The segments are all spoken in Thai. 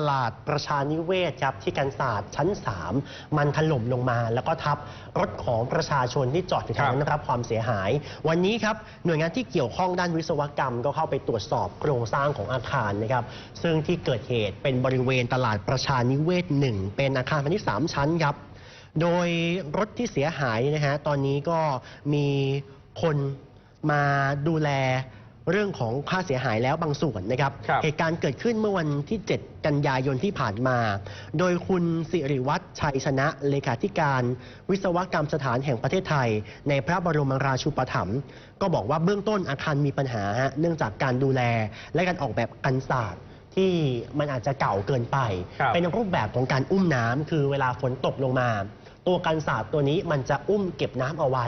ตลาดประชานิเวศครับที่กันศาสตร์ชั้น 3 มันถล่มลงมา แล้วก็ทับรถของประชาชนที่จอดอยู่แถวนั้นนะครับความเสียหาย วันนี้ครับหน่วยงานที่เกี่ยวข้องด้านวิศวกรรม ก็เข้าไปตรวจสอบโครงสร้างของอาคารนะครับซึ่งที่เกิดเหตุเป็นบริเวณตลาดประชานิเวศหนึ่งเป็นอาคารพาณิชย์สามชั้นครับโดยรถที่เสียหายนะฮะตอนนี้ก็มีคนมาดูแล เรื่องของค่าเสียหายแล้วบางส่วนนะครับ ครับ เหตุการณ์เกิดขึ้นเมื่อวันที่ 7 กันยายนที่ผ่านมา โดยคุณสิริวัตรชัยชนะเลขาธิการ วิศวกรรมสถานแห่งประเทศไทย ในพระบรมราชูปถัมภ์ก็บอกว่าเบื้องต้นอาคารมีปัญหาฮะเนื่องจากการดูแลและการออกแบบกันศาสตร์ที่มันอาจจะเก่าเกินไป ครับ เป็นรูปแบบของการอุ้มน้ำคือเวลาฝนตกลงมา ตัวกันศาสตร์ตัวนี้มันจะอุ้มเก็บน้ำเอาไว้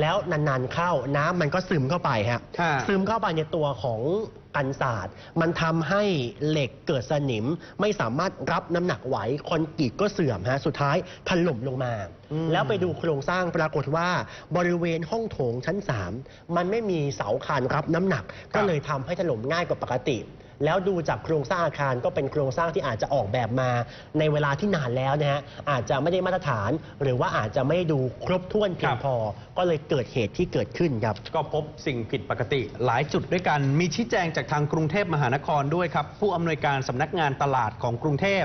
แล้วนานๆเข้าน้ำมันก็ซึมเข้าไปฮะค่ะ ซึมเข้าไปในตัวของกันศาสตร์มันทำให้เหล็กเกิดสนิมไม่สามารถรับน้ำหนักไหวคอนกรีตก็เสื่อมฮะสุดท้ายถล่มลงมาอืมแล้วไปดูโครงสร้างปรากฏว่าบริเวณห้องโถงชั้น 3 มันไม่มีเสาคานรับน้ำหนัก ก็เลยทำให้ถล่มง่ายกว่าปกติ แล้วดูจากโครงสร้างอาคารก็เป็นโครงสร้างที่อาจจะออกแบบมาในเวลาที่นานแล้วนะฮะอาจจะไม่ได้มาตรฐาน หรือว่าอาจจะไม่ได้ดูครบถ้วนเพียคงรับพอ ก็เลยเกิดเหตุที่เกิดขึ้นครับ ก็พบสิ่งผิดปกติหลายจุดด้วยกัน มีชี้แจงจากทางกรุงเทพมหานครด้วยครับ ผู้อำนวยการสำนักงานตลาดของกรุงเทพ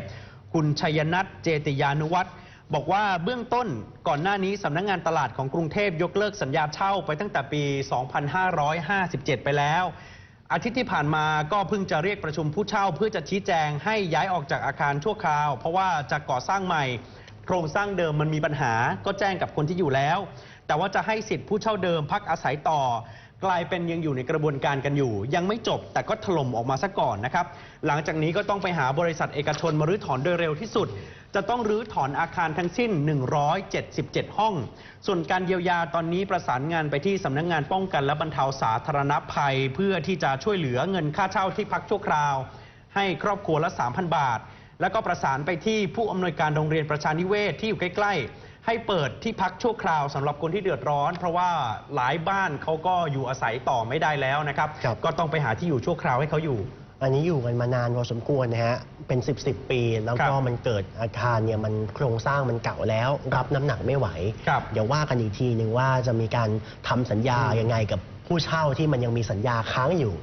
คุณชัยนัทเจติยานุวัฒน์บอกว่าเบื้องต้นก่อนหน้านี้สำนักงานตลาดของกรุงเทพยกเลิกสัญญาเช่าไปตั้งแต่ปี 2557 ไปแล้ว อาทิตย์ที่ผ่านมาก็เพิ่งจะเรียกประชุมผู้เช่า เพื่อจะชี้แจงให้ย้ายออกจากอาคารชั่วคราว เพราะว่าจะก่อสร้างใหม่ โครงสร้างเดิมมันมีปัญหา ก็แจ้งกับคนที่อยู่แล้ว แต่ว่าจะให้สิทธิ์ผู้เช่าเดิมพักอาศัยต่อ กลายเป็นยังอยู่ในกระบวนการกันอยู่ ยังไม่จบแต่ก็ถล่มออกมาซะก่อนนะครับ หลังจากนี้ก็ต้องไปหาบริษัทเอกชนมารื้อถอนโดยเร็วที่สุด จะต้องรื้อถอนอาคารทั้งสิ้น 177 ห้อง ส่วนการเยียวยาตอนนี้ประสานงานไปที่สำนักงานป้องกันและบรรเทาสาธารณภัย เพื่อที่จะช่วยเหลือเงินค่าเช่าที่พักชั่วคราว ให้ครอบครัวละ 3,000 บาท แล้วก็ประสานไปที่ผู้อำนวยการโรงเรียนประชานิเวศที่อยู่ใกล้ๆ ให้เปิดที่พักชั่วคราวสำหรับคนที่เดือดร้อน เพราะว่าหลายบ้านเขาก็อยู่อาศัยต่อไม่ได้แล้วนะครับ ครับ ก็ต้องไปหาที่อยู่ชั่วคราวให้เขาอยู่ อันนี้อยู่กันมานานพอสมควรนะฮะ เป็น 10บสปี แล้วก็ครับมันเกิดอาคารเนี่ยมันโครงสร้างมันเก่าแล้ว รับน้ำหนักไม่ไหว ครับเดี๋ยวว่ากันอีกทีหนึ่งว่าจะมีการทำสัญญาอืมยังไงกับผู้เช่าที่มันยังมีสัญญาค้างอยู่